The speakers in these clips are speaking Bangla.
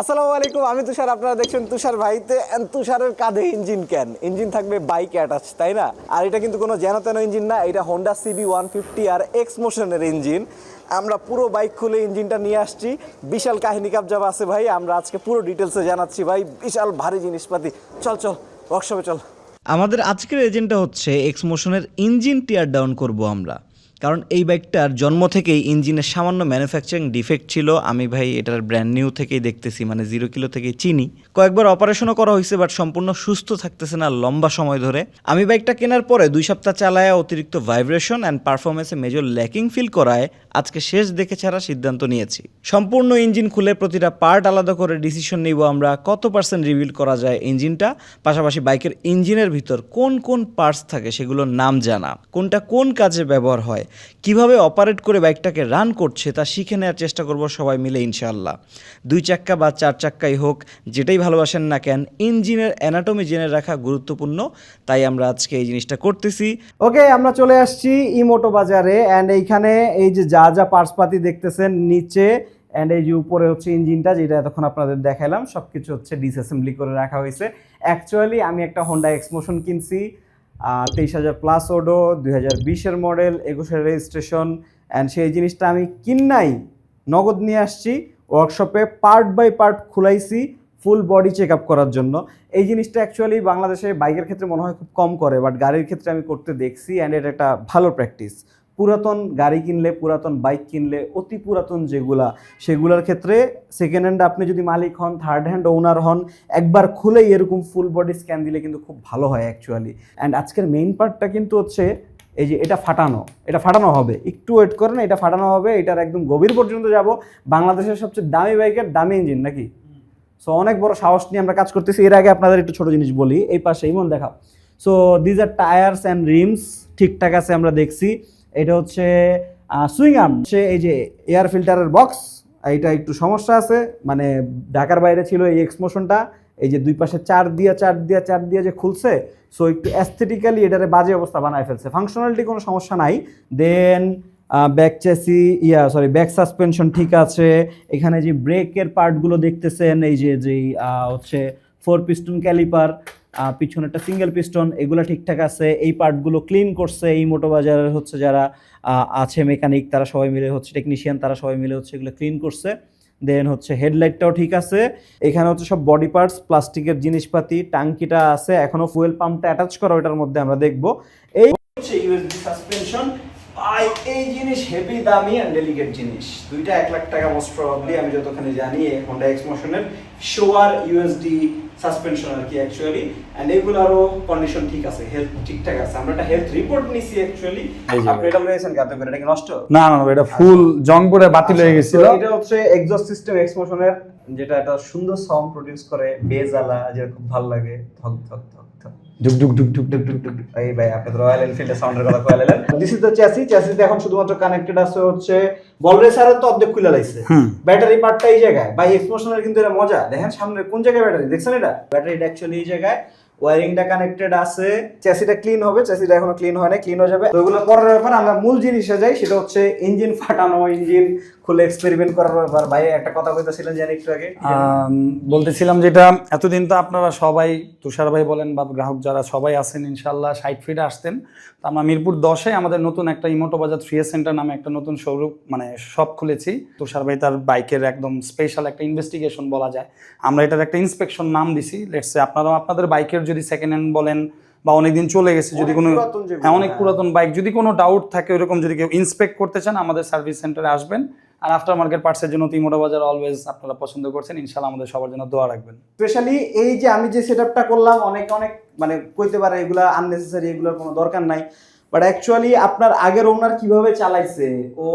আসসালামু আলাইকুম, আমি তুষার, আপনারা দেখছেন তুষার ভাইতে তুষারের কাঁধে ইঞ্জিন ক্যান ইঞ্জিন থাকবে বাইক অ্যাটাচ তাই না? আর এটা কিন্তু কোনো যেন তেন ইঞ্জিন না, এটা Honda CB one fifty R X মোশনের engine. আমরা পুরো বাইক খুলে ইঞ্জিনটা নিয়ে আসছি। বিশাল কাহিনী কাবজাব আছে ভাই, আমরা আজকে পুরো ডিটেলসে জানাচ্ছি ভাই, বিশাল ভারী জিনিসপাতি। চল চল ওয়ার্কশপে চল। আমাদের আজকের এজেন্টটা হচ্ছে এক্স মোশনের ইঞ্জিন টিয়ার ডাউন করব আমরা। কারণ এই বাইকটার জন্ম থেকেই ইঞ্জিনের সামান্য ম্যানুফ্যাকচারিং ডিফেক্ট ছিল। আমি ভাই এটার ব্র্যান্ড নিউ থেকেই দেখতেছি মানে জিরো কিলো থেকেই চিনি। কয়েকবার অপারেশনও করা হয়েছে বাট সম্পূর্ণ সুস্থ থাকতেছে না লম্বা সময় ধরে। আমি বাইকটা কেনার পরে দুই সপ্তাহ চালায়, অতিরিক্ত ভাইব্রেশন অ্যান্ড পারফরমেন্সে মেজর ল্যাকিং ফিল করায়। আজকে শেষ দেখে ছাড়া সিদ্ধান্ত নিয়েছি। সম্পূর্ণ ইঞ্জিন খুলে প্রতিটা পার্ট আলাদা করে ডিসিশন নিব আমরা, কত পার্সেন্ট রিভিল করা যায় ইঞ্জিনটা। পাশাপাশি বাইকের ইঞ্জিনের ভিতর কোন কোন পার্টস থাকে সেগুলোর নাম জানা। কোনটা কোন কাজে ব্যবহার হয় কীভাবে অপারেট করে বাইকটাকে রান করছে তা শিখে নেওয়ার চেষ্টা করব সবাই মিলে ইনশাল্লাহ দুই চাক্কা বা চার চাক্কাই হোক, যেটাই ভালোবাসেন না কেন, ইঞ্জিনের অ্যানাটমি জেনে রাখা গুরুত্বপূর্ণ, তাই আমরা আজকে এই জিনিসটা করতেছি। ওকে, আমরা চলে আসছি ইমোটো বাজারে অ্যান্ড এইখানে এই যে যা যা পার্সপাতি দেখতেছেন নিচে অ্যান্ড এই যে উপরে হচ্ছে ইঞ্জিনটা, যেটা এতক্ষণ আপনাদের দেখালাম সব কিছু হচ্ছে ডিসঅ্যাসেম্বলি করে রাখা হয়েছে। অ্যাকচুয়ালি আমি একটা হোন্ডা এক্সমোশন কিনছি তেইশ হাজার প্লাস ওডো দুই হাজার বিশের মডেল একুশের রেজিস্ট্রেশন অ্যান্ড সেই জিনিসটা আমি কিন্নাই নগদ নিয়ে আসছি ওয়ার্কশপে পার্ট বাই পার্ট খুলাইছি ফুল বডি চেক আপ করার জন্য। এই জিনিসটা অ্যাকচুয়ালি বাংলাদেশে বাইকের ক্ষেত্রে মনে হয় খুব কম করে বাট গাড়ির ক্ষেত্রে আমি করতে দেখছি অ্যান্ড এটা একটা ভালো প্র্যাকটিস পুরাতন গাড়ি কিনলে, পুরাতন বাইক কিনলে, অতি পুরাতন যেগুলা, সেগুলোর ক্ষেত্রে সেকেন্ড হ্যান্ড আপনি যদি মালিক হন থার্ড হ্যান্ড ওনার হন, একবার খুলেই এরকম ফুল বডি স্ক্যান দিলে কিন্তু খুব ভালো হয় অ্যাকচুয়ালি অ্যান্ড আজকের মেইন পার্টটা কিন্তু হচ্ছে এই যে এটা ফাটানো এটা ফাটানো হবে। একটু ওয়েট করেন, এটা ফাটানো হবে, এটার একদম গভীর পর্যন্ত যাব। বাংলাদেশের সবচেয়ে দামি বাইকের দামি ইঞ্জিন নাকি? সো অনেক বড় সাহস নিয়ে আমরা কাজ করতেছি। এর আগে আপনাদের একটু ছোট জিনিস বলি, এই পাশে ইমন দেখাও। So these are tyres and rims ঠিকঠাক আছে আমরা দেখছি। এটা হচ্ছে সুইং আর্ম। সে এই যে এয়ার ফিল্টারের বক্স এটা একটু সমস্যা আছে মানে ঢাকার বাইরে ছিল এই এক্সমোশনটা, এই যে দুই পাশে চার দিয়া চার দিয়া চার দিয়া যে খুলছে সো একটু অ্যাস্থেটিক্যালি এটারে বাজে অবস্থা বানায় ফেলছে। ফাংশনালিটি কোনো সমস্যা নাই। Then back chassis yeah sorry back suspension ঠিক আছে। এখানে যে ব্রেকের পার্টগুলো দেখতেছেন, এই যে, যেই হচ্ছে ফোর পিস্টন ক্যালিপার পিছনে একটা সিঙ্গেল পিস্টন এগুলো ঠিকঠাক আছে, এই পার্টগুলো ক্লিন করছে, এই মোটো বাজারের হচ্ছে যারা আছে মেকানিক তারা সবাই মিলে হচ্ছে টেকনিশিয়ান তারা সবাই মিলে হচ্ছে এগুলো ক্লিন করছে। দেন হচ্ছে হেডলাইটটাও ঠিক আছে। এখানে হচ্ছে সব বডি পার্টস প্লাস্টিকের জিনিসপাতি টাঙ্কিটা আছে, এখনও ফুয়েল পাম্পটা অ্যাটাচ করা ওটার মধ্যে আমরা দেখব। এই হচ্ছে ইউএসডি সাসপেনশন ভাই এই জিনিস হেভি দামি অ্যান্ড ডেলিকেট জিনিস। দুইটা এক লাখ টাকা মোস্ট প্রবাবলি আমি যতখানি জানি হোন্ডা এক্সমোশনের শোয়ার ইউএসডি সাসপেনশন আর কি অ্যাকচুয়ালি অ্যান্ড এগুলোরও কন্ডিশন ঠিক আছে হেলথ ঠিকঠাক আছে। আমরা একটা হেলথ রিপোর্ট নিছি অ্যাকচুয়ালি আপনি এটা লয়েছেন করে এটা কি নষ্ট? না না না, এটা ফুল জং পরে বাতিল হয়ে গেছিল। এটা হচ্ছে এক্সস্ট সিস্টেম এক্সমোশনের যেটা একটা সুন্দর সাউন্ড প্রডিউস করে বেজ আলা যেটা খুব ভালো লাগে। ধক ধক ধক ধক। ঢুক ঢুক ঢুক ডুক ডুক ডুক ডুক। এই ভাই আপনি তো রয়্যাল এনফিল্ডের সাউন্ডের কথা কয়ে লাইলেন। দিস ইজ দ্য চ্যাসি চ্যাসিতে এখন শুধুমাত্র কানেক্টেড আছে হচ্ছে বল রেসারের তো অর্ধেক খুলে লাইছে ব্যাটারি পার্টটা এই জায়গায়। ভাই এক্সমোশনের কিন্তু এটা মজা। দেখেন সামনে কোন জায়গায় ব্যাটারি দেখছেন এটা? ব্যাটারিটা অ্যাকচুয়ালি এই জায়গায়। ওয়ারিংটা কানেক্টেড আছে। চ্যাসিটা ক্লিন হবে। চ্যাসিটা এখনও ক্লিন হয় না ক্লিন হয়ে যাবে। তো এগুলো পরের ব্যাপার আমরা মূল জিনিসে যাই। সেটা হচ্ছে ইঞ্জিন ফাটানো ইঞ্জিন খুলে এক্সপেরিমেন্ট করার ব্যাপার ভাই একটা কথা কইতেছিলেন জানি একটু আগে। বলতেছিলাম যেটা, এতদিন তো আপনারা সবাই, তুষার ভাই বলেন বা গ্রাহক যারা সবাই আছেন ইনশাল্লাহ সাইট ফিটে আসতেন। তো আমরা মিরপুর দশে আমাদের নতুন একটা ইমোটো বাজার থ্রি সেন্টার নামে একটা নতুন শোরুম মানে শপ খুলেছি। তুষার ভাই তার বাইকের একদম স্পেশাল একটা ইনভেস্টিগেশন বলা যায়। আমরা এটার একটা ইন্সপেকশন নাম দিছি। লেটসে আপনারাও আপনাদের বাইকের যদি সেকেন্ড হ্যান্ড বলেন বা অনেকদিন চলে গেছে যদি কোনো হ্যাঁ অনেক। পুরাতন বাইক যদি কোনো ডাউট থাকে ওরকম যদি কেউ ইন্সপেক্ট করতে চান আমাদের সার্ভিস সেন্টারে আসবেন। আর আফটার মার্কেট পার্টসের জন্য তিমোটা বাজার অলওয়েজ আপনারা পছন্দ করছেন। ইনশাল্লাহ আমাদের সবার জন্য দোয়া রাখবেন। স্পেশালি এই যে আমি যে সেটআপটা করলাম অনেক অনেক মানে কইতে পারে এগুলা আননেসেসারি এগুলোর কোনো দরকার নাই। বাট অ্যাকচুয়ালি আপনার আগের ওনার কীভাবে চালাইছে? ও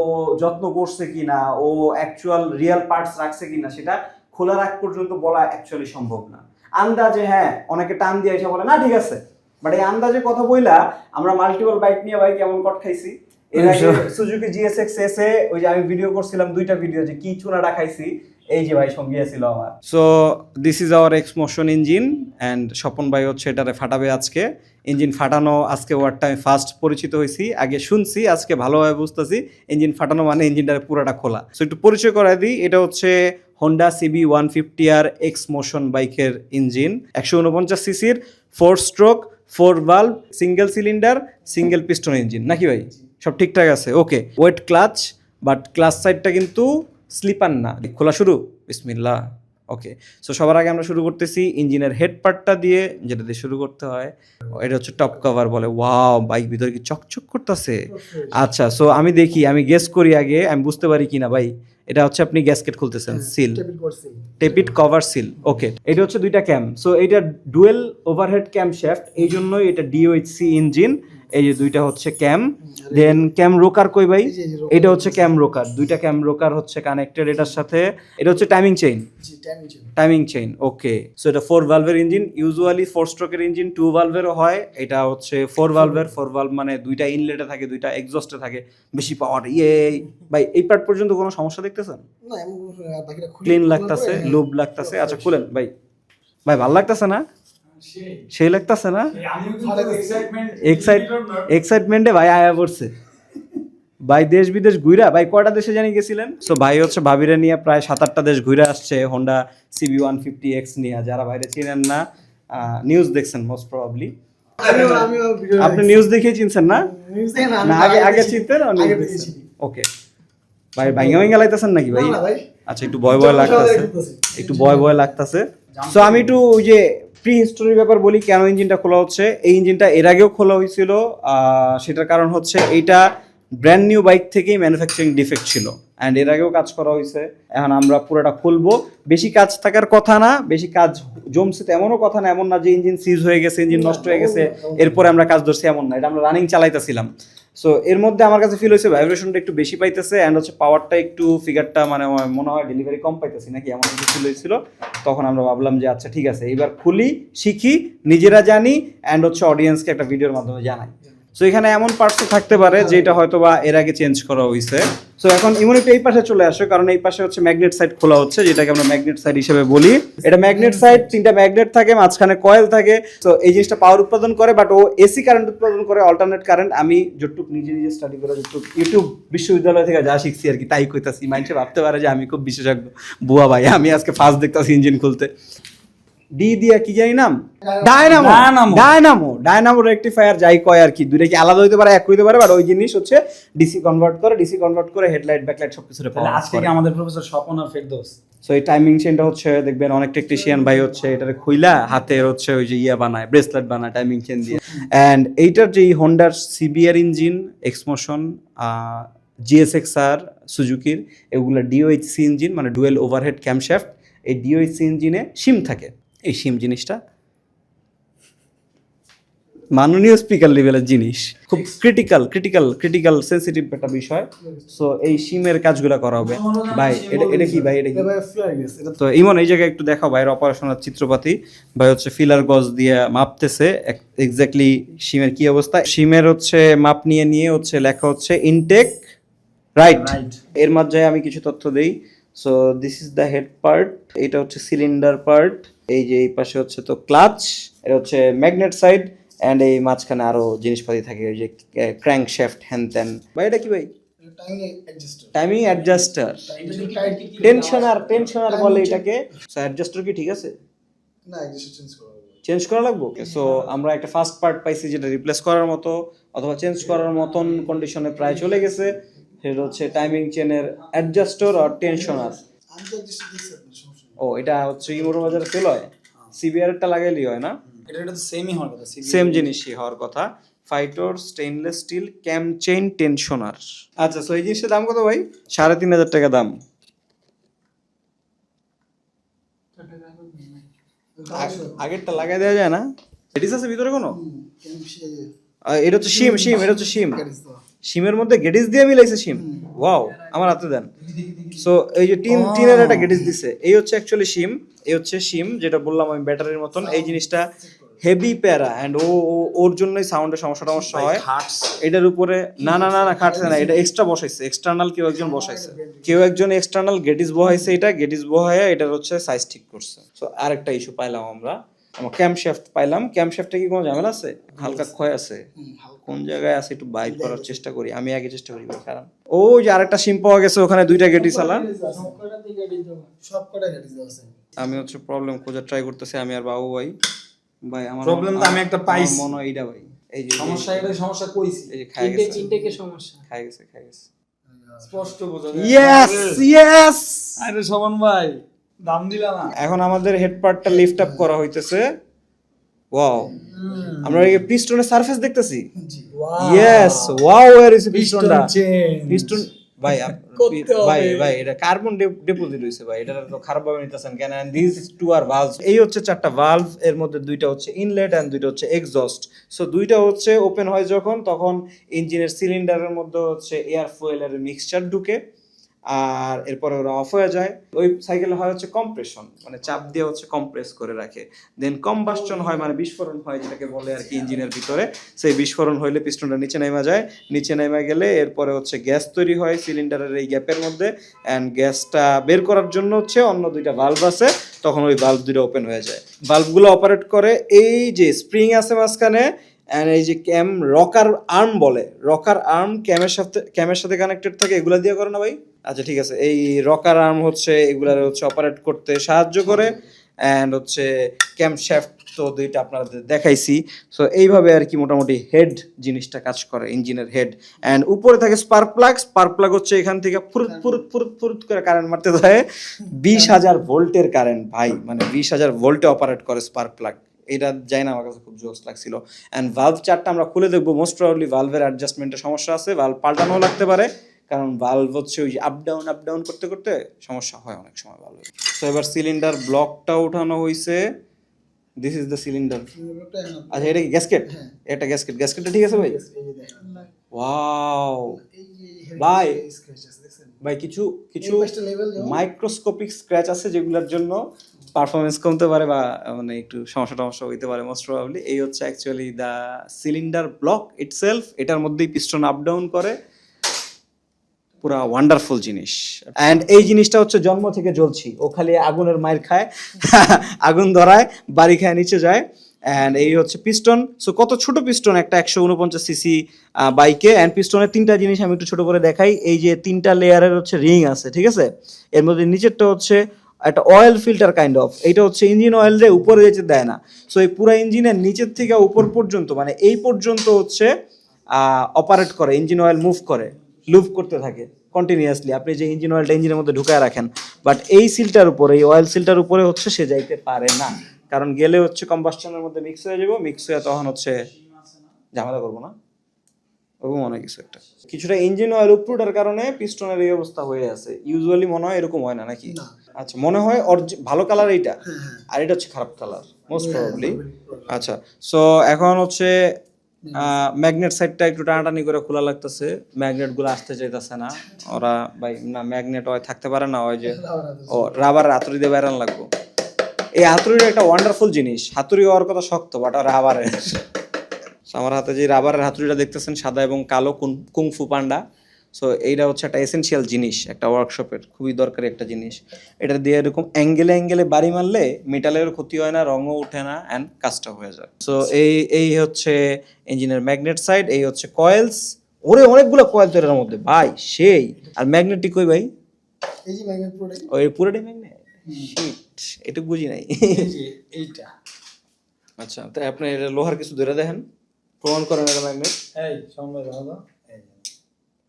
যত্ন করছে কিনা? ও অ্যাকচুয়াল রিয়েল পার্টস রাখছে কিনা? সেটা খোলা রাখ পর্যন্ত বলা অ্যাকচুয়ালি সম্ভব না। আন্দাজে হ্যাঁ অনেকে টান দিয়ে এসে বলে না ঠিক আছে। বাট এই আন্দাজে কথা বইলা আমরা মাল্টিপল বাইক নিয়ে ভাই কেমন কট খাইছি। এর আগে সুজুকি জিএসএক্স এসে ওই যে আমি ভিডিও করছিলাম দুইটা ভিডিও যে কি চুনাটা খাইছি এই যে ভাই সঙ্গী ছিল আমার। So this is our X motion engine and Swapan ভাই হচ্ছে এটারে ফাটাবে আজকে। ইঞ্জিন ফাটানো আজকে ওয়ার্ডটা আমি ফার্স্ট পরিচিত হয়েছি আগে শুনছি আজকে ভালোভাবে বুঝতেছি। ইঞ্জিন ফাটানো মানে ইঞ্জিনটার পুরোটা খোলা। সো একটু পরিচয় করাই দিই এটা হচ্ছে Honda CB one fifty R X motion বাইকের ইঞ্জিন একশো উনপঞ্চাশ সিসির four stroke four valve single cylinder single piston engine নাকি ভাই? সব ঠিকঠাক আছে okay wait clutch but clutch সাইডটা কিন্তু স্লিপার না। খোলা শুরু? বিসমিল্লাহ ওকে সো সবার আগে আমরা শুরু করতেছি ইঞ্জিনের হেড পার্টটা দিয়ে যেটা দিয়ে শুরু করতে হয়। এটা হচ্ছে টপ কভার বলে। ওয়াও বাইক ভিতরে কি চকচক করতেছে? আচ্ছা সো আমি দেখি আমি গেস করি আগে আমি বুঝতে পারি কিনা ভাই। এটা হচ্ছে আপনি gasket খুলতেছেন seal tappet cover seal okay এটা হচ্ছে দুইটা ক্যাম সো এটা ডুয়েল ওভারহেড ক্যাম শ্যাফট এই জন্যই এটা ডিওএইচসি ইঞ্জিন এই যে দুইটা হচ্ছে ক্যাম দেন ক্যাম রোকার কই ভাই? এটা হচ্ছে ক্যাম রোকার। দুইটা ক্যাম রোকার হচ্ছে কানেক্টেড এটার সাথে। এটা হচ্ছে timing chain timing chain okay so এটা ফোর ভালভের ইঞ্জিন ইউজুয়ালি ফোর স্ট্রোকের ইঞ্জিন টু ভালভেরও হয়। এটা হচ্ছে ফোর ভালভের ফোর ভালভ মানে দুইটা ইনলেটে থাকে দুইটা এক্সস্টে থাকে। বেশি পাওয়ার ইয়ে ভাই এই পার্ট পর্যন্ত কোনো সমস্যা দেখতেছেন? ক্লিন লাগতাছে লুব লাগতাছে। আচ্ছা খুলেন ভাই। ভাই ভালো লাগতাছে না? সেই লাগতাছে না? এক্সাইট এক্সাইটমেন্টে ভাই আয়া পড়ছে। ভাই দেশ বিদেশ ঘুরা ভাই কয়টা দেশে জানি গেছিলেন? সো ভাই হচ্ছে ভাবিরা নিয়ে প্রায় সাত আটটা দেশ ঘুরে আসছে Honda CB one fifty X নিয়ে। যারা বাইরে চিনেন না নিউজ দেখছেন মোস্ট প্রবাবলি আপনি নিউজ দেখে চিনছেন না? না আগে আগে চিনতেন ওকে ভাই ভাইঙ্গা ভাইঙ্গা লাগতেছেন নাকি ভাই? আচ্ছা একটু ভয় ভয় লাগতেছে। একটু ভয় ভয় লাগতেছে। সো আমি একটু ওই যে প্রি হিস্টোরির ব্যাপার বলি কেন ইঞ্জিনটা খোলা হচ্ছে? এই ইঞ্জিনটা এর আগেও খোলা হয়েছিল সেটার কারণ হচ্ছে এইটা ব্র্যান্ড নিউ বাইক থেকেই ম্যানুফ্যাকচারিং ডিফেক্ট ছিল। অ্যান্ড এর আগেও কাজ করা হয়েছে এখন আমরা পুরোটা খুলবো। বেশি কাজ থাকার কথা না বেশি কাজ জমছে তো এমনও কথা না এমন না যে ইঞ্জিন সিজ হয়ে গেছে ইঞ্জিন নষ্ট হয়ে গেছে এরপরে আমরা কাজ ধরছি এমন না। এটা আমরা রানিং চালাইতেছিলাম। সো এর মধ্যে আমার কাছে ফিল হয়েছে ভাইব্রেশনটা একটু বেশি পাইতেছে অ্যান্ড হচ্ছে পাওয়ারটা একটু ফিগারটা মানে মনে হয় ডেলিভারি কম পাইতেছি নাকি এমন কিছু ফিল হয়েছিল। তখন আমরা ভাবলাম যে আচ্ছা ঠিক আছে, এবার খুলি, শিখি, নিজেরা জানি অ্যান্ড হচ্ছে অডিয়েন্সকে একটা ভিডিওর মাধ্যমে জানাই। সো এখানে এমন পার্টসও থাকতে পারে যেটা হয়তো বা এর আগে চেঞ্জ করা হয়েছে সো এখন ইমন একটু এই পাশে চলে আসে কারণ এই পাশে হচ্ছে ম্যাগনেট সাইড খোলা হচ্ছে যেটাকে আমরা ম্যাগনেট সাইড হিসেবে বলি। এটা ম্যাগনেট সাইড তিনটা ম্যাগনেট থাকে মাঝখানে কয়েল থাকে। তো এই জিনিসটা পাওয়ার উৎপাদন করে বাট ও এসি কারেন্ট উৎপাদন করে অল্টারনেট কারেন্ট আমি যতটুক নিজে নিজে স্টাডি করে যতটুক ইউটিউব বিশ্ববিদ্যালয় থেকে যা শিখছি আর কি তাই কইতাছি। মানুষে ভাবতে পারে যে আমি খুব বিশেষজ্ঞ। বুয়া ভাই আমি আজকে ফার্স্ট দেখতাছি ইঞ্জিন খুলতে। ডি দিয়া কি জানি নাম? Dynamo Dynamo. ডায়নামো রেকটিফায়ার যাই কয় আর কি দুইটা কি আলাদা হইতে পারে এক হইতে পারে বাট ওই জিনিস হচ্ছে ডিসি কনভার্ট করে ডিসি কনভার্ট করে হেডলাইট ব্যাকলাইট সবকিছু তাহলে আজকে কি আমাদের প্রফেসর স্বপন আর ফেরদৌস সো এই টাইমিং চেনটা হচ্ছে দেখবেন অনেক টেকনিশিয়ান ভাই হচ্ছে এটারে খুইলা হাতে হচ্ছে ওই যে ইয়া বানায় ব্রেসলেট বানায় টাইমিং চেন দিয়ে। অ্যান্ড এইটার যে হোন্ডার CBR engine Xmotion GSX R সুজুকির এগুলো ডিওএইচসি ইঞ্জিন মানে ডুয়েল ওভারহেড ক্যামশ্যাফট এই ডিওএইচসি ইঞ্জিনে সিম থাকে। এই সিম জিনিসটা। মাননীয় স্পিকার লেভেলের জিনিস। খুব ক্রিটিক্যাল ক্রিটিক্যাল ক্রিটিক্যাল সেন্সিটিভ একটা বিষয়। সো এই সিমের কাজগুলো করা হবে। ভাই এটা এটা কি ভাই এটা কি? তো ইমন এই জায়গায় একটু দেখাও ভাইয়ের অপারেশনাল চিত্রপাতি। ভাই হচ্ছে ফিলার গজ দিয়ে মাপতেছে। এক্স্যাক্টলি সিমের কি অবস্থা? সিমের হচ্ছে মাপ নিয়ে নিয়ে হচ্ছে লেখা হচ্ছে ইনটেক রাইট. এর মাঝে আমি কিছু তথ্য দেই। So this is the head part এটা হচ্ছে সিলিন্ডার পার্ট এই যে এই পাশে হচ্ছে তো ক্লাচ এটা হচ্ছে ম্যাগনেট সাইড অ্যান্ড এই মাঝখানে আরও জিনিসপাতি থাকে ওই যে ক্র্যাঙ্ক শ্যাফট হ্যান ত্যান ভাই এটা কি ভাই? টাইমিং অ্যাডজাস্টার টেনশনার টেনশনার বলে এটাকে। সো অ্যাডজাস্টার কি ঠিক আছে? না চেঞ্জ করা লাগবে। ওকে সো আমরা একটা ফার্স্ট পার্ট পাইছি যেটা রিপ্লেস করার মতো অথবা চেঞ্জ করার মতন কন্ডিশনে প্রায় চলে গেছে। সেটা হচ্ছে টাইমিং চেনের অ্যাডজাস্টার আর টেনশনার ও এটা হচ্ছে ইমোটো বাজারে সেল হয়? সিবিআর টা লাগাইলেই হয় না? এটা এটা তো সেমই হওয়ার কথা সেম জিনিসই হওয়ার কথা। ফাইটোর stainless steel cam chain tensioner আচ্ছা সো এই জিনিসটার দাম কত ভাই? সাড়ে তিন হাজার টাকা দাম। আগেরটা লাগাই দেওয়া যায় না? এটিস আছে ভিতরে কোনো? এটা হচ্ছে সিম সিম এটা হচ্ছে সিম সিমের মধ্যে গেটিস দিয়ে মিলাইছে সিম। ওয়াও আমার হাতে দেন। সো এই যে টিন টিনের একটা গেটিস দিছে। এই হচ্ছে অ্যাকচুয়ালি সিম এই হচ্ছে সিম যেটা বললাম আমি ব্যাটারির মতন। এই জিনিসটা হেভি প্যারা অ্যান্ড ও ওর জন্যই সাউন্ডের সমস্যা টমস্যা হয়। এটার উপরে না না না না খাটছে না এটা এক্সট্রা বসাইছে। এক্সটার্নাল কেউ একজন বসাইছে। কেউ একজন এক্সটার্নাল গেটিস বহাইছে এটা গেটিস বহায় এটার হচ্ছে সাইজ ঠিক করছে। সো আরেকটা ইস্যু পাইলাম আমরা। আমার ক্যাম্প শ্যাফট পাইলাম। ক্যাম্প শ্যাফটে কি কোনো ঝামেলা আছে? হালকা ক্ষয় আছে? কোন জায়গায় আছে একটু বাইক করার চেষ্টা করি। আমি আগে চেষ্টা করি কারণ ও যে আরেকটা সিম পাওয়া গেছে ওখানে দুইটা গেটি আছে। আমি হচ্ছে প্রবলেম খোঁজার ট্রাই করতেছি আমি আর বাবু ভাই। ভাই আমার প্রবলেম তো আমি একটা পাইছি। মনে হয় এইটা ভাই। এই যে সমস্যা এটা সমস্যা কইছি। এই যে খাই গেছে। ইনটেকের সমস্যা? খাই গেছে খাই গেছে। স্পষ্ট বোঝা যায়। ইয়েস ইয়েস আরে শোভন ভাই। দাম দিলা না। এখন আমাদের হেড পার্টটা লিফট আপ করা হইতেছে। ওয়াও আমরা এই পিস্টনের সারফেস দেখতেছি। ইয়েস ওয়াও এর ইজ পিস্টনটা পিস্টন ভাই। ভাই ভাই এটা কার্বন ডিপোজিট হইছে ভাই। এটা তো খারাপ ভাবে নিতেছেন কেন? দিস টু আর ভালভ এই হচ্ছে চারটা ভালভ এর মধ্যে দুইটা হচ্ছে ইনলেট এন্ড দুইটা হচ্ছে এক্সস্ট সো দুইটা হচ্ছে ওপেন হয় যখন তখন ইঞ্জিনের সিলিন্ডারের মধ্যে হচ্ছে এয়ার ফুয়েলের মিক্সচার ঢুকে। আর এরপরে ওরা অফ হয়ে যায়। ওই সাইকেলে হয় হচ্ছে কম্প্রেশন মানে চাপ দিয়ে হচ্ছে কম্প্রেস করে রাখে। দেন কম্বাস্টন হয় মানে বিস্ফোরণ হয়, যেটাকে বলে আর কি ইঞ্জিনের ভিতরে। সেই বিস্ফোরণ হইলে পিস্টনটা নিচে নেমে যায়। নিচে নেমে গেলে এরপরে হচ্ছে গ্যাস তৈরি হয় সিলিন্ডারের এই গ্যাপের মধ্যে। অ্যান্ড গ্যাসটা বের করার জন্য হচ্ছে অন্য দুইটা ভালভ আছে, তখন ওই ভালভ দুটো ওপেন হয়ে যায়। ভালভগুলো অপারেট করে এই যে স্প্রিং আছে মাঝখানে অ্যান্ড এই যে ক্যাম রকার আর্ম বলে। রকার আর্ম ক্যামের সাথে ক্যামের সাথে কানেক্টেড থাকে, এগুলা দিয়ে করে না ভাই? আচ্ছা ঠিক আছে। এই রকার আর্ম হচ্ছে, এগুলার হচ্ছে অপারেট করতে সাহায্য করে। অ্যান্ড হচ্ছে ক্যাম শ্যাফট তো দুইটা আপনাদের দেখাইছি। সো এইভাবে আর কি মোটামুটি হেড জিনিসটা কাজ করে ইঞ্জিনের হেড অ্যান্ড উপরে থাকে স্পার্ক প্লাগ স্পার্ক প্লাগ হচ্ছে এখান থেকে ফুরুত ফুরুত ফুরুত ফুরুত করে কারেন্ট মারতে দেয় বিশ হাজার ভোল্টের কারেন্ট ভাই মানে বিশ হাজার ভোল্টে অপারেট করে স্পার্ক প্লাগ এটা যাই না, আমার কাছে খুব জোস লাগছিল। অ্যান্ড ভালভ চারটা আমরা খুলে দেখব। মোস্ট প্রবাবলি ভালভের অ্যাডজাস্টমেন্টের সমস্যা আছে ভালভ পাল্টানো লাগতে পারে। কারণ ভালভ হচ্ছে ওই আপ ডাউন আপ ডাউন করতে করতে সমস্যা হয় অনেক সময় ভালভের তো এবার সিলিন্ডার ব্লকটা উঠানো হয়েছে দিস ইজ দ্য সিলিন্ডার আচ্ছা এটা কি গ্যাসকেট এটা গ্যাসকেট গ্যাসকেটটা ঠিক আছে ভাই? ওয়াও ভাই ভাই কিছু কিছু মাইক্রোস্কোপিক স্ক্র্যাচ আছে যেগুলোর জন্য পারফরমেন্স কমতে পারে বা মানে একটু সমস্যা টমস্যা হইতে পারে মোস্ট প্রবাবলি এই হচ্ছে actually the cylinder block itself এটার মধ্যেই পিস্টন আপ ডাউন করে। পুরা ওয়ান্ডারফুল জিনিস। অ্যান্ড এই জিনিসটা হচ্ছে জন্ম থেকে জ্বলছি। ও খালি আগুনের মায়ের খায়, আগুন ধরায়, বাড়ি খায়, নিচে যায়। অ্যান্ড এই হচ্ছে পিস্টন সো কত ছোট পিস্টন একটা একশো উনপঞ্চাশ সিসি বাইকে অ্যান্ড পিস্টনের তিনটা জিনিস আমি একটু ছোট করে দেখাই। এই যে তিনটা লেয়ারের হচ্ছে রিং আছে, ঠিক আছে? এর মধ্যে নিচেরটা হচ্ছে একটা অয়েল ফিল্টার কাইন্ড অফ এইটা হচ্ছে ইঞ্জিন অয়েল রে উপরে যেতে দেয় না। সো এই পুরো ইঞ্জিনের নিচের থেকে উপর পর্যন্ত মানে এই পর্যন্ত হচ্ছে অপারেট করে ইঞ্জিন অয়েল মুভ করে। লুভ করতে থাকে কন্টিনিউয়াসলি আপনি যে ইঞ্জিন অয়েলটা ইঞ্জিনের মধ্যে ঢুকায় রাখেন বাট এই সিলটার উপরে এই অয়েল সিলটার উপরে হচ্ছে সে যাইতে পারে না। কারণ গেলে হচ্ছে কম্বাস্টনের মধ্যে মিক্স হয়ে যাব মিক্স হয়ে তখন হচ্ছে ঝামেলা করব না। ওরকম অনেক কিছু একটা। কিছুটা ইঞ্জিন অয়েল উপরুটার কারণে পিস্টনের এই অবস্থা হয়ে আছে। ইউজুয়ালি মনে হয় এরকম হয় না নাকি? আচ্ছা মনে হয় অরজি- ভালো কালার এইটা। আর এটা হচ্ছে খারাপ কালার মোস্ট প্রবাবলি আচ্ছা সো এখন হচ্ছে ম্যাগনেট সাইডটা একটু টানাটানি করে খোলা লাগতেছে ম্যাগনেটগুলো আসতে চাইতেছে না। ওরা ভাই না ম্যাগনেট হয় থাকতে পারে না ওই যে ও রাবার হাতুড়ি দিয়ে বেরান লাগবো। এই হাতুড়ির একটা ওয়ান্ডারফুল জিনিস। হাতুড়ি হওয়ার কথা শক্ত বাট রাবারের আমার হাতে যে রাবারের হাতুড়িটা দেখতেছেন সাদা এবং কালো কুং কুংফু পান্ডা। সো এইটা হচ্ছে একটা এসেনশিয়াল জিনিস একটা ওয়ার্কশপের খুবই দরকারি একটা জিনিস। এটা দিয়ে এরকম অ্যাঙ্গেলে অ্যাঙ্গেলে বাড়ি মারলে মেটালের ক্ষতি হয় না রঙও ওঠে না অ্যান্ড কাজটা হয়ে যায়। সো এই এই হচ্ছে ইঞ্জিনের ম্যাগনেট সাইড এই হচ্ছে কয়েলস ওরে অনেকগুলো কয়েল তো এর মধ্যে ভাই সেই। আর ম্যাগনেটিক কই ভাই? এই যে ম্যাগনেট ওই পুরোটাই ম্যাগনেট এটা বুঝি নাই। এইটা। আচ্ছা তাই আপনি এটা লোহার কিছু ধরে দেখেন। প্রমাণ করেন এটা ম্যাগনেট এই যে।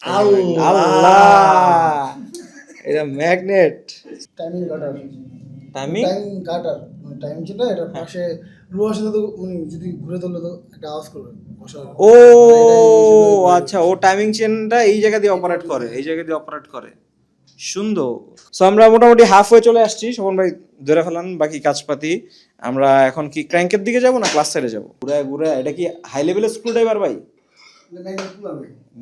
আল্লাহ। এটা magnet. Timing cutter. Timing? Time cutter. মানে টাইম যেটা এটা পাশে লোহার সাথে তো মানে যদি ঘুরে ধরলে তো একটা আওয়াজ করবে ও আচ্ছা ও টাইমিং চেনটা এই জায়গা দিয়ে অপারেট করে এই জায়গা দিয়ে অপারেট করে। সুন্দর। সো আমরা মোটামুটি হাফ হয়ে চলে আসছি। শোভন ভাই ধরে ফেলান বাকি কাজপাতি। আমরা এখন কি ক্র্যাঙ্কের দিকে যাব না ক্লাস সাইডে যাব? ঘুরায় ঘুরায় এটা কি হাই লেভেলের স্ক্রু ড্রাইভার ভাই? মানে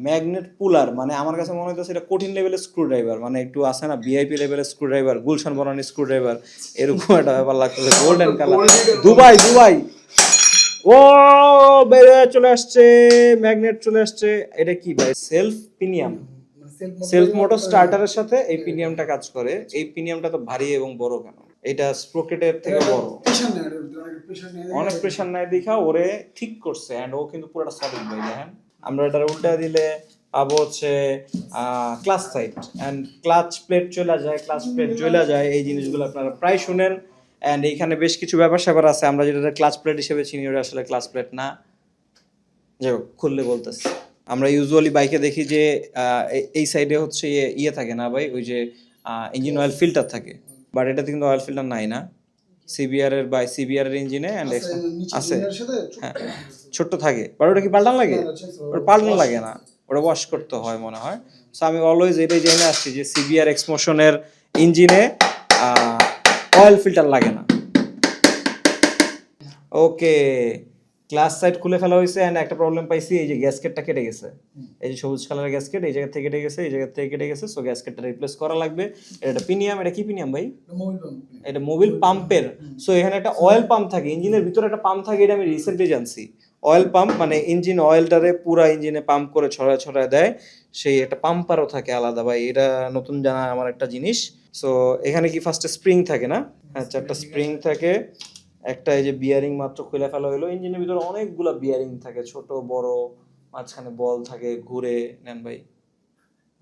ম্যাগনেট পুলার মানে আমার কাছে মনে হচ্ছে এটা কঠিন লেভেলের স্ক্রু ড্রাইভার মানে একটু আছে না ভিআইপি লেভেলের screwdriver Gulshan Banani screwdriver এরকম একটা ব্যাপার লাগতেছে গোল্ডেন কালার দুবাই দুবাই। ও বেড়ে চলে আসছে ম্যাগনেট চলে আসছে। এটা কি ভাই? সেলফ পিনিয়াম সেলফ মোটর স্টার্টারের সাথে এই পিনিয়ামটা কাজ করে। এই পিনিয়ামটা তো ভারী এবং বড় কেন? এটা স্প্রোকেটের থেকে বড়। অনেক প্রেশার নেয়। দেখা ওরে ঠিক করছে। এন্ড ও কিন্তু পুরোটা সলিড ভাই দেখেন। আমরা এটা উল্টা দিলে পাবো হচ্ছে clutch side and clutch plate চলে যায় ক্লাচ প্লেট চলে যায়, এই জিনিসগুলো আপনারা প্রায় শুনেন। এন্ড এইখানে বেশ কিছু ব্যাপার স্যাপার আছে, আমরা যেটা ক্লাচ প্লেট হিসেবে চিনি, ওটা আসলে ক্লাচ প্লেট না। যাই হোক, খুললে বলতেছি। আমরা ইউজুয়ালি বাইকে দেখি যে এই সাইডে হচ্ছে ইয়ে ইয়ে থাকে না ভাই, ওই যে ইঞ্জিন অয়েল ফিল্টার থাকে। বাট এটাতে কিন্তু অয়েল ফিল্টার নাই না। সিবিআর এর বাই সিবিআর এর ইঞ্জিনে এন্ড আছে, হ্যাঁ ছোট্ট থাকে। বাট ওটা কি পাল্টান লাগে? ওটা পাল্টান লাগে না। ওটা ওয়াশ করতে হয় মনে হয়। সো আমি অলওয়েজ এটাই জেনে আসছি যে সিবিআর এক্সমোশনের ইঞ্জিনে অয়েল ফিল্টার লাগে না। ওকে ক্লাস সাইড খুলে ফেলা হয়েছে এন্ড একটা প্রবলেম পাইছি এই যে গ্যাসকেটটা কেটে গেছে। এই যে সবুজ কালারের গ্যাসকেট এই জায়গা থেকে কেটে গেছে এই জায়গা থেকে কেটে গেছে সো গ্যাসকেটটা রিপ্লেস করা লাগবে। এটা পিনিয়াম এটা কি পিনিয়াম ভাই? এটা মোবিল পাম্প এটা মোবিল পাম্পের সো এখানে একটা অয়েল পাম্প থাকে ইঞ্জিনের ভিতরে একটা পাম্প থাকে এটা আমি রিসেন্টলি জানছি। অয়েল পাম্প মানে ইঞ্জিন অয়েলটারে পুরা ইঞ্জিনে পাম্প করে ছড়ায় ছড়ায় দেয়। সেই একটা পাম্পারও থাকে আলাদা ভাই এটা নতুন জানা আমার একটা জিনিস। সো এখানে কি ফার্স্টে স্প্রিং থাকে না? হ্যাঁ চারটা স্প্রিং থাকে। একটা এই যে বিয়ারিং মাত্র খুলে ফেলা হলো ইঞ্জিনের ভিতরে অনেকগুলা বিয়ারিং থাকে, ছোট, বড়, মাঝখানে বল থাকে, ঘুরে, নেন ভাই,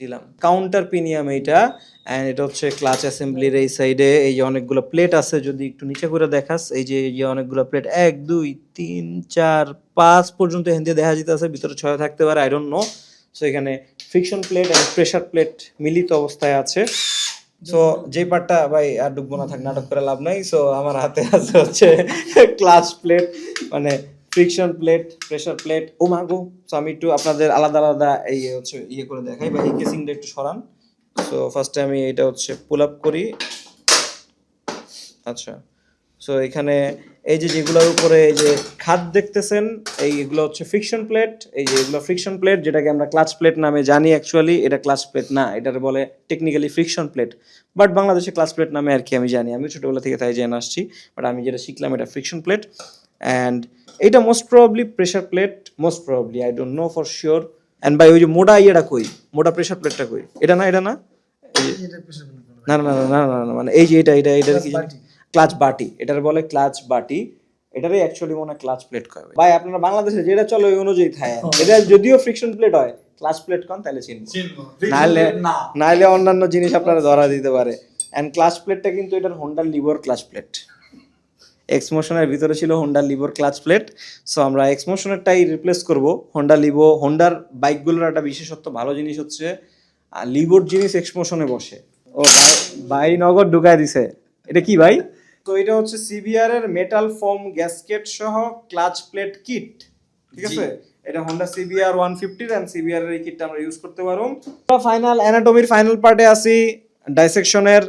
দিলাম। কাউন্টার পিনিয়াম এইটা অ্যান্ড এটা হচ্ছে ক্লাচ অ্যাসেম্বলির এই সাইডে এই যে অনেকগুলো প্লেট আছে, যদি একটু নিচে করে দেখাস, এই যে এই যে অনেকগুলো প্লেট এক, দুই, তিন, চার, পাঁচ পর্যন্ত এখান দিয়ে দেখা যেতে আছে ভিতরে ছয় থাকতে পারে আই নো সো এখানে friction plate and pressure plate মিলিত অবস্থায় আছে। সো যে পার্টটা ভাই আর ডুববো না থাক নাটক করে লাভ নাই। সো আমার হাতে আছে হচ্ছে ক্লাচ প্লেট মানে ফ্রিকশন প্লেট প্রেশার প্লেট ও মাগো সো আমি একটু আপনাদের আলাদা আলাদা এই হচ্ছে ইয়ে করে দেখাই বা এই কেসিংটা একটু সরান। সো ফার্স্টে আমি এটা হচ্ছে পুল আপ করি। আচ্ছা। সো এখানে এই যে যেগুলোর উপরে এই যে খাদ দেখতেছেন এই এগুলো হচ্ছে ফ্রিকশন প্লেট এই যে এগুলো ফ্রিকশন প্লেট যেটাকে আমরা ক্লাচ প্লেট নামে জানি অ্যাকচুয়ালি এটা ক্লাচ প্লেট না এটার বলে টেকনিক্যালি ফ্রিকশন প্লেট বাট বাংলাদেশে ক্লাচ প্লেট নামে আর কি আমি জানি। আমি ছোটবেলা থেকে তাই জেনে আসছি বাট আমি যেটা শিখলাম এটা ফ্রিকশন প্লেট অ্যান্ড এটা most probably pressure plate most probably I don't know for sure and by ওই যে মোটা ইয়েটা কই? মোটা প্রেশার প্লেটটা কই? এটা না এটা না? এই যে এটা প্রেশার প্লেট না না না না না মানে এই যে এটা এটা এটা কি। ক্লাচ বাটি এটার বলে ক্লাচ বাটি এটারই অ্যাকচুয়ালি মনে হয় ক্লাচ প্লেট কয় ভাই। আপনারা বাংলাদেশে যেটা চলে ওই অনুযায়ী থাকে এটা যদিও ফ্রিকশন প্লেট হয় ক্লাচ প্লেট কন তাহলে চিনবো। নাহলে নাহলে অন্যান্য জিনিস আপনারা ধরা দিতে পারে। এন্ড ক্লাচ প্লেটটা কিন্তু এটার হোন্ডার লিভার ক্লাচ প্লেট এক্সমোশনের ভিতরে ছিল হোন্ডা লিভোর ক্লাচ প্লেট সো আমরা এক্সমোশনেরটাই রিপ্লেস করব। হোন্ডা লিভো হোন্ডার বাইকগুলোর একটা বিশেষত্ব ভালো জিনিস হচ্ছে লিভোর জিনিস এক্সমোশনে বসে। ও ভাই ভাই নগদ ঢুকায় দিছে। এটা কি ভাই? তো এটা হচ্ছে সিবিআর এর মেটাল ফোম গ্যাসকেট সহ ক্লাচ প্লেট কিট ঠিক আছে? এটা হোন্ডা সিবিআর ওয়ান ফিফটির অ্যান্ড সিবিআর এর এই কিটটা আমরা ইউজ করতে পারব। ফাইনাল অ্যানাটমির ফাইনাল পার্টে আসি ডাইসেকশনের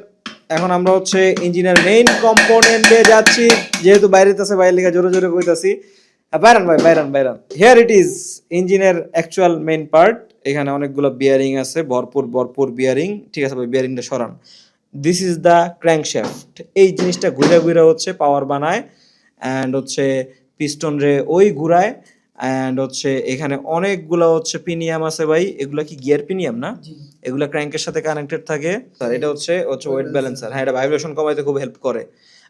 এখন আমরা হচ্ছে ইঞ্জিনের মেইন কম্পোনেন্টে যাচ্ছি যেহেতু বাইরে আছে বাইরে লেখা জোরে জোরে কইতাছি। বাইরান ভাই বাইরান বাইরান। হিয়ার ইট ইজ ইঞ্জিনের অ্যাকচুয়াল মেইন পার্ট এখানে অনেকগুলো বিয়ারিং আছে ভরপুর ভরপুর বিয়ারিং ঠিক আছে ভাই বিয়ারিংটা সরান। দিস ইজ দ্য ক্র্যাঙ্কশ্যাফট এই জিনিসটা ঘুরে ঘুরে হচ্ছে পাওয়ার বানায় অ্যান্ড হচ্ছে পিস্টন রে ওই ঘুরায় অ্যান্ড হচ্ছে এখানে অনেকগুলো হচ্ছে পিনিয়াম আছে ভাই। এগুলো কি গিয়ার পিনিয়াম না? এগুলো ক্র্যাঙ্কের সাথে কানেক্টেড থাকে। স্যার এটা হচ্ছে হচ্ছে ওয়েট ব্যালেন্সার হ্যাঁ এটা ভাইব্রেশন কমাইতে খুব হেল্প করে।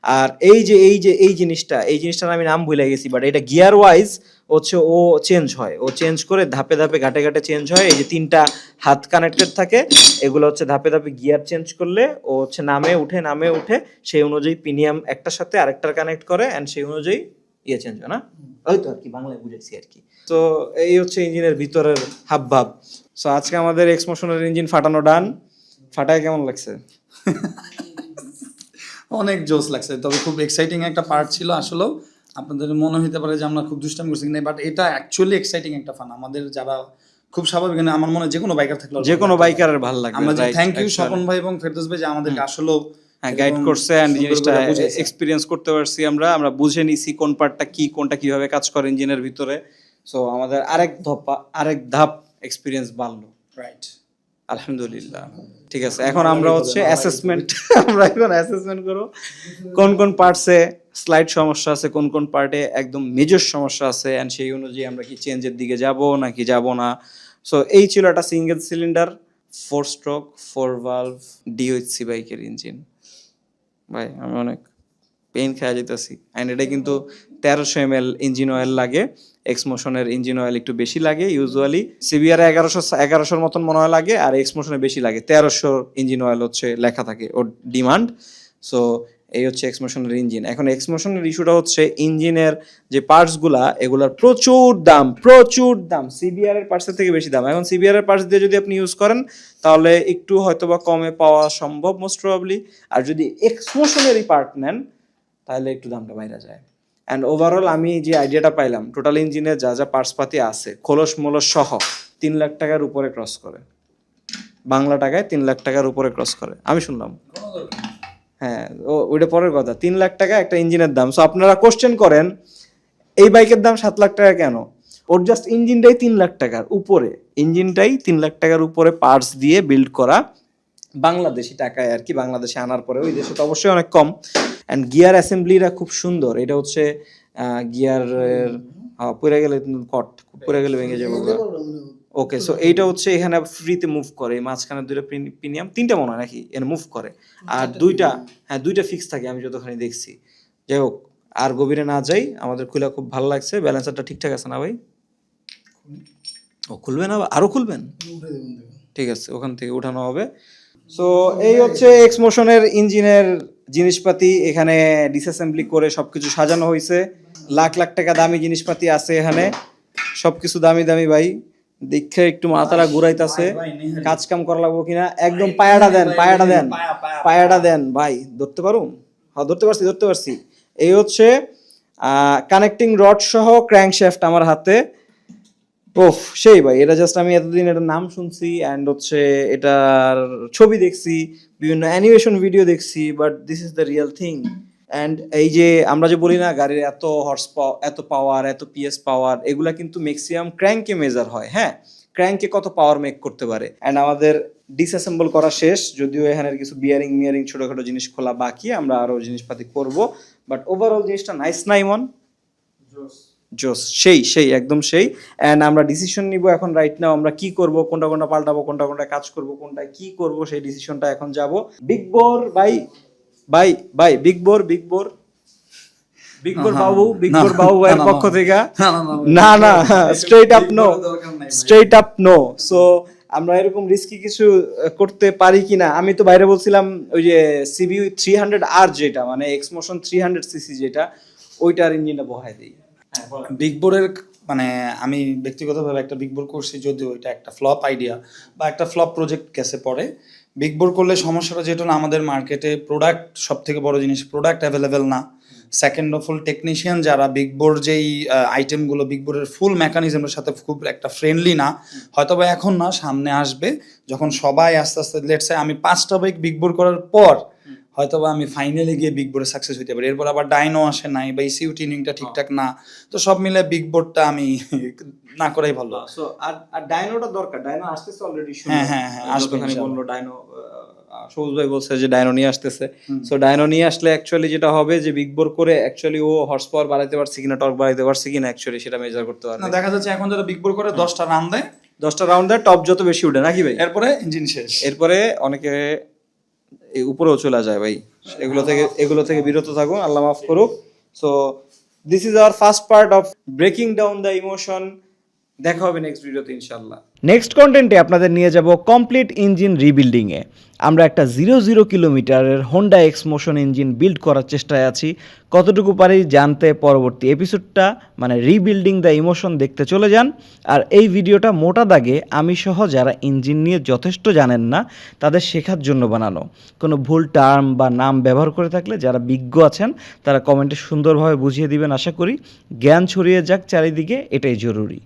আর এই যে এই যে এই জিনিসটা এই জিনিসটার আমি নাম ভুলে গেছি বাট এটা গিয়ার ওয়াইজ হচ্ছে ও চেঞ্জ হয়। ও চেঞ্জ করে ধাপে ধাপে ঘাটে ঘাটে চেঞ্জ হয়। এই যে তিনটা হাত কানেক্টেড থাকে এগুলো হচ্ছে ধাপে ধাপে গিয়ার চেঞ্জ করলে ও হচ্ছে নামে উঠে নামে উঠে সেই অনুযায়ী পিনিয়াম একটার সাথে আরেকটার কানেক্ট করে অ্যান্ড সেই অনুযায়ী ইয়ে চেঞ্জ হয় না? ওই তো আর কি বাংলায় বুঝেছি আর কি। তো এই হচ্ছে ইঞ্জিনের ভিতরের হাব ভাব সো আজকে আমাদের এক্সমোশনের ইঞ্জিন ফাটানো ডান ফাটায় কেমন লাগছে? অনেক জোস লাগছে তবে খুব এক্সাইটিং একটা পার্ট ছিল আসলেও। আপনাদের মনে হতে পারে যে আমরা খুব দুষ্টাম করছি না বাট এটা অ্যাকচুয়ালি এক্সাইটিং একটা ফান আমাদের যারা খুব স্বাভাবিক মানে আমার মনে হয় যে কোনো বাইকার থাকলে যে কোনো বাইকারের ভালো লাগবে আমরা থ্যাংক ইউ স্বপন ভাই এবং ফেরদৌস ভাই যে আমাদেরকে আসলেও হ্যাঁ গাইড করছে এন্ড জিনিসটা এক্সপিরিয়েন্স করতে পারছি আমরা। আমরা বুঝে নিছি কোন পার্টটা কি কোনটা কীভাবে কাজ করে ইঞ্জিনের ভিতরে। সো আমাদের আরেক ধাপ আরেক ধাপ এক্সপিরিয়েন্স বাড়লো। রাইট আলহামদুলিল্লাহ। ঠিক আছে এখন আমরা হচ্ছে অ্যাসেসমেন্ট আমরা এখন অ্যাসেসমেন্ট করব। কোন কোন পার্টসে স্লাইড সমস্যা আছে, কোন কোন পার্টে একদম মেজর সমস্যা আছে অ্যান্ড সেই অনুযায়ী আমরা কি চেঞ্জের দিকে যাব নাকি যাব না? সো এই ছিল একটা single cylinder four stroke four valve DOHC বাইকের ইঞ্জিন ভাই, আমি অনেক পেইন খেয়ে যেতেছি অ্যান্ড এটা কিন্তু তেরোশো এম এল ইঞ্জিন অয়েল লাগে। এক্সমোশনের ইঞ্জিন অয়েল একটু বেশি লাগে ইউজুয়ালি সিবিআর এগারোশো, এগারোশোর মতন মনে হয় লাগে, আর এক্সমোশনে বেশি লাগে। তেরোশো ইঞ্জিন অয়েল হচ্ছে লেখা থাকে, ওর ডিমান্ড সো এই হচ্ছে এক্সমোশনের ইঞ্জিন এখন এক্সমোশনের ইস্যুটা হচ্ছে ইঞ্জিনের যে পার্টসগুলা এগুলার প্রচুর দাম প্রচুর দাম। সিবিআর এর পার্টসের থেকে বেশি দাম। এখন সিবিআর এর পার্টস দিয়ে যদি আপনি ইউজ করেন, তাহলে একটু হয়তোবা কমে পাওয়া সম্ভব মোস্ট প্রবাবলি আর যদি এক্সমোশনেরই পার্ট নেন, তাহলে একটু দামটা বাইরে যায়। অ্যান্ড ওভারঅল আমি যে আইডিয়াটা পাইলাম টোটাল ইঞ্জিনের যা যা পার্টসপাতি আছে, খোলস মোলস সহ, তিন লাখ টাকার উপরে ক্রস করে। বাংলা টাকায় তিন লাখ টাকার উপরে ক্রস করে। আমি শুনলাম। হ্যাঁ ও, ওইটা পরের কথা। তিন লাখ টাকা একটা ইঞ্জিনের দাম। সো আপনারা কোশ্চেন করেন, এই বাইকের দাম সাত লাখ টাকা কেন? ওর জাস্ট ইঞ্জিনটাই তিন লাখ টাকার উপরে। ইঞ্জিনটাই তিন লাখ টাকার উপরে পার্টস দিয়ে বিল্ড করা বাংলাদেশি টাকায় আর কি, বাংলাদেশে আনার পরে ওই দেশে তো অবশ্যই অনেক কম। অ্যান্ড গিয়ার অ্যাসেম্বলিটা খুব সুন্দর। এটা হচ্ছে গিয়ারের পড়ে গেলে কট পড়ে গেলে ভেঙে যাবে। ওকে সো এইটা হচ্ছে এখানে ফ্রিতে মুভ করে মাঝখানে দুইটা প্রিমিয়াম তিনটা মনে হয় নাকি? এখানে মুভ করে। আর দুইটা হ্যাঁ দুইটা ফিক্স থাকে আমি যতখানি দেখছি। যাই হোক আর গভীরে না যাই আমাদের খুলে খুব ভালো লাগছে ব্যালেন্সারটা ঠিকঠাক আছে না ভাই? ও খুলবেন আবার? আরও খুলবেন? ঠিক আছে ওখান থেকে উঠানো হবে। সো এই হচ্ছে এক্সমোশনের ইঞ্জিনের জিনিসপাতি এখানে ডিসঅ্যাসেম্বলি করে সবকিছু সাজানো হয়েছে লাখ লাখ টাকা দামি জিনিসপাতি আছে এখানে। সবকিছু দামি দামি ভাই। দেখে একটু মাথাটা ঘুরাইতাছে। কাজ কাম করা লাগবো কিনা? একদম পায়াটা দেন পায়াটা দেন। পায়াটা দেন ভাই ধরতে পারুন হ্যাঁ ধরতে পারছি ধরতে পারছি। এই হচ্ছে কানেক্টিং রড সহ ক্র্যাঙ্ক শ্যাফট আমার হাতে। ওফ সেই ভাই এটা জাস্ট আমি এতদিন এটার নাম শুনছি অ্যান্ড হচ্ছে এটার ছবি দেখছি বিভিন্ন অ্যানিমেশন ভিডিও দেখছি but this is the real thing and এই যে আমরা যে বলি না গাড়ির এত হর্স পাওয়ার এত পাওয়ার এত পিএস পাওয়ার এগুলা কিন্তু ম্যাক্সিমাম ক্র্যাঙ্কে মেজার হয় হ্যাঁ? ক্র্যাঙ্কে কত পাওয়ার মেক করতে পারে? অ্যান্ড আমাদের ডিসঅ্যাসেম্বল করা শেষ যদিও এখানের কিছু বিয়ারিং মিয়ারিং ছোটখাটো জিনিস খোলা বাকি আমরা আরও জিনিসপাতি করব। বাট ওভারঅল জিনিসটা নাইস না ইমন জোস সেই সেই একদম সেই। অ্যান্ড আমরা ডিসিশন নিব এখন রাইট নাও আমরা কি করব কোনটা কোনটা পাল্টাবো কোনটা কোনটা কাজ করব কোনটা কি করব সেই ডিসিশনটা এখন যাব। বিগ বোর ভাই ভাই ভাই big bore big bore big bore বাবু বিগ বোর বাবু ভাইয়ের পক্ষ থেকে না না straight up no straight up no so আমরা এরকম রিস্কি কিছু করতে পারি কিনা আমি তো বাইরে বলছিলাম ওই যে সিবি থ্রি হান্ড্রেড আর যেটা মানে এক্সমোশন থ্রি হান্ড্রেড সিসি যেটা ওইটার ইঞ্জিনটা বহাই দিই বিগ বোর্ডের মানে আমি ব্যক্তিগতভাবে একটা বিগ বোর্ড করছি যদিও এটা একটা ফ্লপ আইডিয়া বা একটা ফ্লপ প্রজেক্ট গেছে পরে বিগ বোর করলে সমস্যাটা যেটা আমাদের মার্কেটে প্রোডাক্ট সব থেকে বড় জিনিস প্রোডাক্ট অ্যাভেলেবেল না। সেকেন্ড অফ অল টেকনিশিয়ান যারা বিগ বোর যেই আইটেমগুলো বিগ বোর্ডের ফুল মেকানিজমের সাথে খুব একটা ফ্রেন্ডলি না হয়তো বা এখন না, সামনে আসবে। যখন সবাই আস্তে আস্তে লেটসে আমি পাঁচটা বাইক বিগ বোর করার পর হয়তো বা আমি ফাইনালি গিয়ে বিগ বোর্ডে সাকসেস হইতে পারি। এরপর আবার ডাইনো আসে নাই বা ইসিউ টিউনিংটা ঠিকঠাক না তো সব মিলে বিগ বোর্ডটা আমি না করাই ভালো। সো আর আর ডাইনোটা দরকার। ডাইনো আসতেছে অলরেডি হ্যাঁ, হ্যাঁ, হ্যাঁ, আসবে বলল ডাইনো সবুজ ভাই বলছে যে ডাইনো নিয়ে আসতেছে। সো ডাইনো নিয়ে আসলে অ্যাকচুয়ালি যেটা হবে যে বিগ বোর করে অ্যাকচুয়ালি ও হর্স পাওয়ার বাড়াইতে পারছে কিনা টর্ক বাড়াইতে পারছে কিনা অ্যাকচুয়ালি সেটা মেজার করতে না দেখা যাচ্ছে এখন যারা বিগ বোর্ড করে দশটা রান দেয়। দশটা রাউন্ড দেয় টপ যত বেশি উঠে নাকি ভাই? এরপরে ইঞ্জিন শেষ। এরপরে অনেকে উপরেও চলে যায় ভাই। এগুলো থেকে এগুলো থেকে বিরত থাকো আল্লাহ মাফ করুক। So this is our first part of breaking down the emotion দেখা হবে নেক্সট ভিডিওতে ইনশাল্লাহ নেক্সট কন্টেন্টে আপনাদের নিয়ে যাব কমপ্লিট ইঞ্জিন রিবিল্ডিংয়ে আমরা একটা জিরো জিরো কিলোমিটারের Honda X motion engine build করার চেষ্টায় আছি। কতটুকু পারি জানতে পরবর্তী এপিসোডটা মানে রিবিল্ডিং দ্য ইমোশন দেখতে চলে যান। আর এই ভিডিওটা মোটা দাগে আমি সহ যারা ইঞ্জিন নিয়ে যথেষ্ট জানেন না, তাদের শেখার জন্য বানানো। কোনো ভুল টার্ম বা নাম ব্যবহার করে থাকলে যারা বিজ্ঞ আছেন, তারা কমেন্টে সুন্দরভাবে বুঝিয়ে দিবেন, আশা করি। জ্ঞান ছড়িয়ে যাক চারিদিকে, এটাই জরুরি।